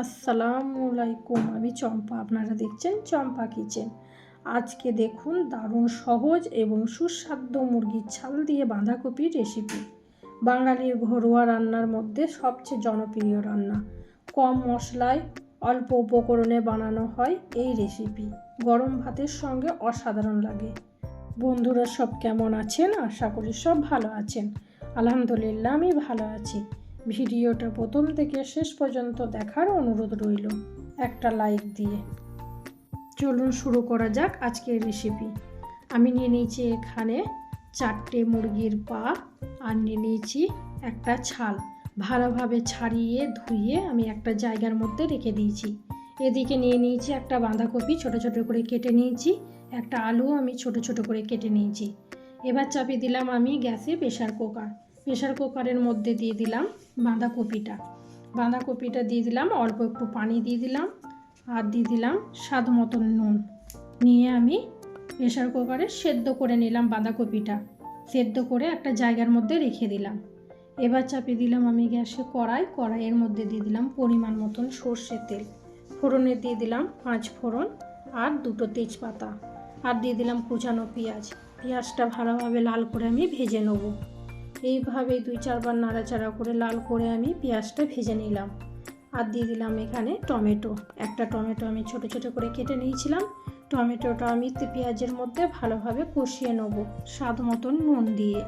আসসালামু আলাইকুম, আমি চম্পা। আপনারা দেখছেন চম্পা কিচেন। আজকে দেখুন দারুণ সহজ এবং সুস্বাদু মুরগির ছাল দিয়ে বাঁধাকপির রেসিপি। বাঙালির ঘরোয়া রান্নার মধ্যে সবচেয়ে জনপ্রিয় রান্না। কম মশলায় অল্প উপকরণে বানানো হয় এই রেসিপি। গরম ভাতের সঙ্গে অসাধারণ লাগে। বন্ধুরা সব কেমন আছেন? আশা করি সব ভালো আছেন। আলহামদুলিল্লাহ, আমি ভালো আছি। ভিডিওটা প্রথম থেকে শেষ পর্যন্ত দেখার অনুরোধ রইল। একটা লাইক দিয়ে। চলুন শুরু করা যাক আজকের রেসিপি আমি নিয়ে নিয়েছি এখানে চারটে মুরগির পা আর নিয়ে নিয়েছি একটা ছাল। ভালোভাবে ছাড়িয়ে ধুয়ে আমি একটা জায়গার মধ্যে রেখে দিয়েছি। এদিকে নিয়ে নিয়েছি একটা বাঁধাকপি ছোট ছোট করে কেটে নিয়েছি। একটা আলু আমি ছোট ছোট করে কেটে নিয়েছি। এবার চাপিয়ে দিলাম আমি গ্যাসে প্রেশার কুকার। প্রেশার কুকারের মধ্যে দিয়ে দিলাম বাঁধাকপিটা। বাঁধাকপিটা দিয়ে দিলাম, অল্প একটু পানি দিয়ে দিলাম আর দিয়ে দিলাম স্বাদ মতন নুন। নিয়ে আমি প্রেশার কুকারে সেদ্ধ করে নিলাম বাঁধাকপিটা। সেদ্ধ করে একটা জায়গার মধ্যে রেখে দিলাম। এবার চাপিয়ে দিলাম আমি গ্যাসে কড়াই। কড়াইয়ের মধ্যে দিয়ে দিলাম পরিমাণ মতন সর্ষের তেল। ফোড়নে দিয়ে দিলাম পাঁচ ফোড়ন আর দুটো তেজপাতা। আর দিয়ে দিলাম কুচানো পেঁয়াজ। পেঁয়াজটা ভালোভাবে লাল করে আমি ভেজে নেব। এইভাবে দুই চারবার নাড়াচাড়া করে লাল করে আমি পেঁয়াজটা ভেজে নিলাম। আর দিয়ে দিলাম এখানে টমেটো। একটা টমেটো আমি ছোট ছোট করে কেটে নিয়েছিলাম। টমেটোটা আমি পেঁয়াজের মধ্যে ভালোভাবে কষিয়ে নেব স্বাদ মতন নুন দিয়ে।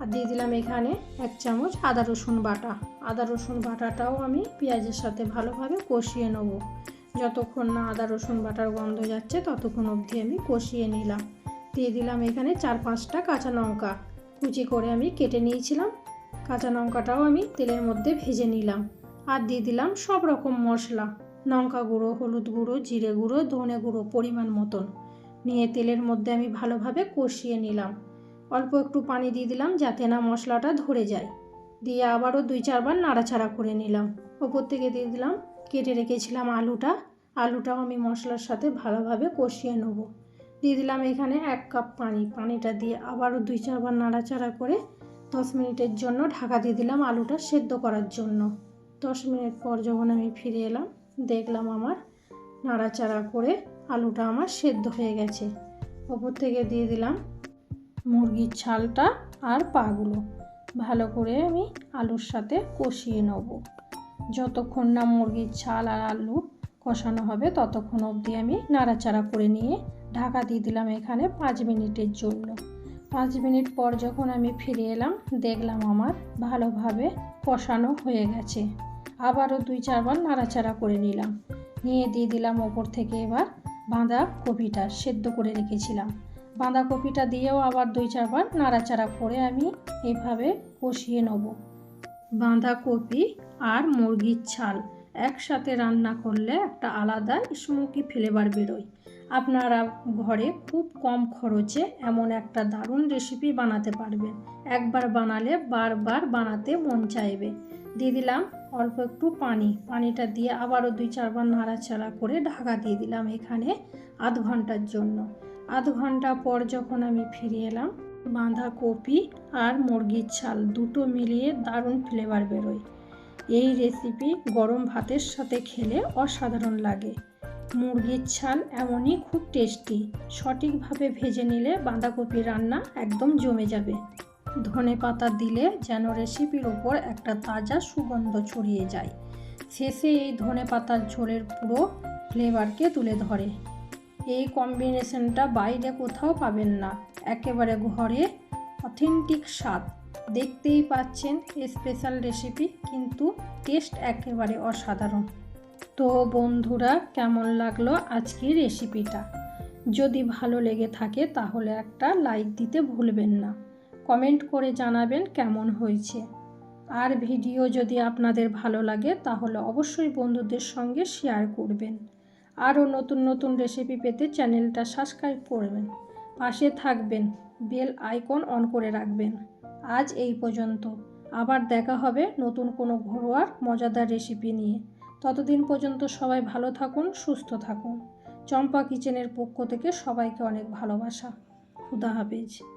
আর দিয়ে দিলাম এখানে এক চামচ আদা রসুন বাটা। আদা রসুন বাটাটাও আমি পেঁয়াজের সাথে ভালোভাবে কষিয়ে নেব। যতক্ষণ না আদা রসুন বাটার গন্ধ যাচ্ছে, ততক্ষণ অবধি আমি কষিয়ে নিলাম। দিয়ে দিলাম এখানে চার পাঁচটা কাঁচা লঙ্কা। কুচি করে আমি কেটে নিয়েছিলাম। কাঁচা লঙ্কাটাও আমি তেলের মধ্যে ভেজে নিলাম আর দিয়ে দিলাম সব রকম মশলা। লঙ্কা গুঁড়ো, হলুদ গুঁড়ো, জিরে গুঁড়ো, ধনে গুঁড়ো পরিমাণ মতন। নিয়ে তেলের মধ্যে আমি ভালোভাবে কষিয়ে নিলাম। অল্প একটু পানি দিয়ে দিলাম যাতে না মশলাটা ধরে যায়। দিয়ে আবারও দুই চারবার নাড়াচাড়া করে নিলাম। ওপর থেকে দিয়ে দিলাম, কেটে রেখেছিলাম আলুটা। আলুটাও আমি মশলার সাথে ভালোভাবে কষিয়ে নেব। দিয়ে দিলাম এখানে এক কাপ পানি। পানিটা দিয়ে আবারও দুই চারবার নাড়াচাড়া করে দশ মিনিটের জন্য ঢাকা দিয়ে দিলাম আলুটা সেদ্ধ করার জন্য। দশ মিনিট পর যখন আমি ফিরে এলাম, দেখলাম আমার নাড়াচাড়া করে আলুটা আমার সেদ্ধ হয়ে গেছে। ওপর থেকে দিয়ে দিলাম মুরগির ছালটা আর পাগুলো। ভালো করে আমি আলুর সাথে কষিয়ে নেব। যতক্ষণ না মুরগির ছাল আর আলু কষানো হবে, ততক্ষণ অবধি আমি নাড়াচাড়া করে নিয়ে ঢাকা দিয়ে দিলাম এখানে পাঁচ মিনিটের জন্য। পাঁচ মিনিট পর যখন আমি ফিরে এলাম, দেখলাম আমার ভালোভাবে কষানো হয়ে গেছে। আবারও দুই, চারবার নাড়াচাড়া করে নিলাম। নিয়ে দিয়ে দিলাম ওপর থেকে এবার বাঁধা কপিটা সেদ্ধ করে রেখেছিলাম। বাঁধাকপিটা দিয়েও আবার দুই, চারবার নাড়াচাড়া করে আমি এভাবে কষিয়ে নেব। বাঁধাকপি আর মুরগির ছাল একসাথে রান্না করলে একটা আলাদা স্মোকি ফ্লেভার বেরোয়। আপনারা ঘরে খুব কম খরচে এমন একটা দারুণ রেসিপি বানাতে পারবেন। একবার বানালে বারবার বানাতে মন চাইবে। দিয়ে দিলাম অল্প একটু পানি। পানিটা দিয়ে আবারও দুই চারবার নাড়াচাড়া করে ঢাকা দিয়ে দিলাম এখানে আধ ঘণ্টার জন্য। আধ ঘণ্টা পর যখন আমি ফিরে এলাম, বাঁধাকপি আর মুরগির ছাল দুটো মিলিয়ে দারুণ ফ্লেভার বেরোয়। এই রেসিপি গরম ভাতের সাথে খেলে অসাধারণ লাগে। মুরগির ছাল এমনই খুব টেস্টি সঠিকভাবে ভেজে নিলে বাঁধাকপি রান্না একদম জমে যাবে। ধনে পাতা দিলে যেন রেসিপির ওপর একটা তাজা সুগন্ধ ছড়িয়ে যায়। শেষে এই ধনে পাতার ঝোলের পুরো ফ্লেভারকে তুলে ধরে। এই কম্বিনেশনটা বাইরে কোথাও পাবেন না। একেবারে ঘরে অথেন্টিক স্বাদ। দেখতেই পাচ্ছেন স্পেশাল রেসিপি কিন্তু টেস্ট একেবারে অসাধারণ। তো বন্ধুরা, কেমন লাগল আজকের রেসিপিটা যদি ভালো লেগে থাকে, তাহলে একটা লাইক দিতে ভুলবেন না। কমেন্ট করে জানাবেন কেমন হয়েছে। আর ভিডিও যদি আপনাদের ভালো লাগে, তাহলে অবশ্যই বন্ধুদের সঙ্গে শেয়ার করবেন। আরও নতুন নতুন রেসিপি পেতে চ্যানেলটা সাবস্ক্রাইব করবেন। পাশে থাকবেন বেল আইকন অন করে রাখবেন। আজ এই পর্যন্ত। আবার দেখা হবে নতুন কোনো ঘরোয়ার মজাদার রেসিপি নিয়ে। ততদিন পর্যন্ত সবাই ভালো থাকুন, সুস্থ থাকুন। চম্পা কিচেনের পক্ষ থেকে সবাইকে অনেক ভালোবাসা। খুদা হাফেজ।